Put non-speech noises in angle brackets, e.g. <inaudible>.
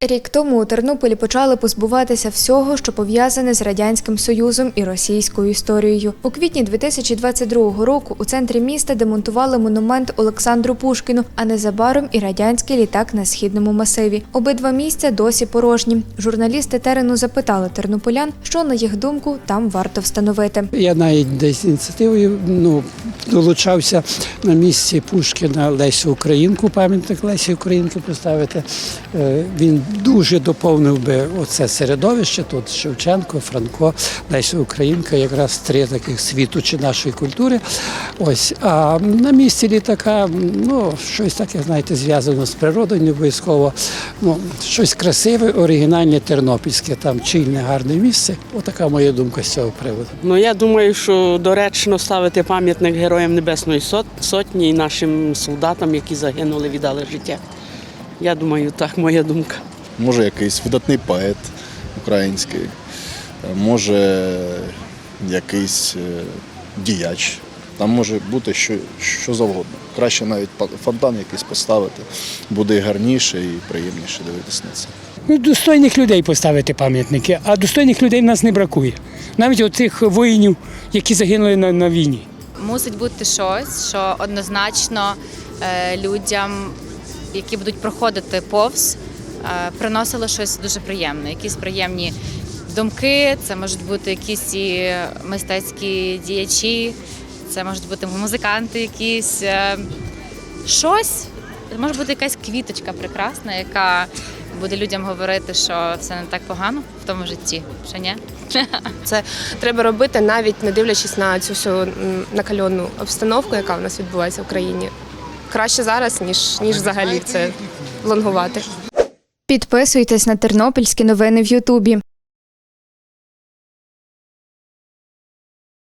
Рік тому у Тернополі почали позбуватися всього, що пов'язане з радянським союзом і російською історією. У квітні 2022 року у центрі міста демонтували монумент Олександру Пушкіну, а незабаром і радянський літак на східному масиві. Обидва місця досі порожні. Журналісти терену запитали тернополян, що на їх думку там варто встановити. Я навіть десь ініціативою ну, долучався на місці Пушкіна Лесі Українку, пам'ятник Лесі Українки поставити. Е, Він дуже доповнив би оце середовище. Тут Шевченко, Франко, Леся Українка, якраз три таких світочі нашої культури. Ось а на місці літака, ну щось таке, знаєте, зв'язано з природою, не обов'язково. Ну, щось красиве, оригінальне, тернопільське, там чільне, гарне місце. Отака моя думка з цього приводу. Ну я думаю, що доречно ставити пам'ятник Героям Небесної Сотні і нашим солдатам, які загинули, віддали життя. Я думаю, так моя думка. може якийсь видатний поет український, може якийсь е, діяч. Там може бути що, що завгодно. Краще навіть фонтан якийсь поставити, буде і гарніше і приємніше дивитися на це. Ну, достойних людей поставити пам'ятники, а достойних людей в нас не бракує. Навіть оцих воїнів, які загинули на, на війні. Мусить бути щось, що однозначно е, людям, які будуть проходити повз, е, приносило щось дуже приємне, якісь приємні думки. Це можуть бути якісь і мистецькі діячі, це можуть бути музиканти, якісь е, щось. Може бути якась квіточка прекрасна, яка буде людям говорити, що все не так погано в тому житті. Що ні? <laughs> Це треба робити навіть не дивлячись на цю всю накальонну обстановку, яка в нас відбувається в країні. Краще зараз, ніж, ніж взагалі це лонгувати. Підписуйтесь на тернопільські новини в Ютубі.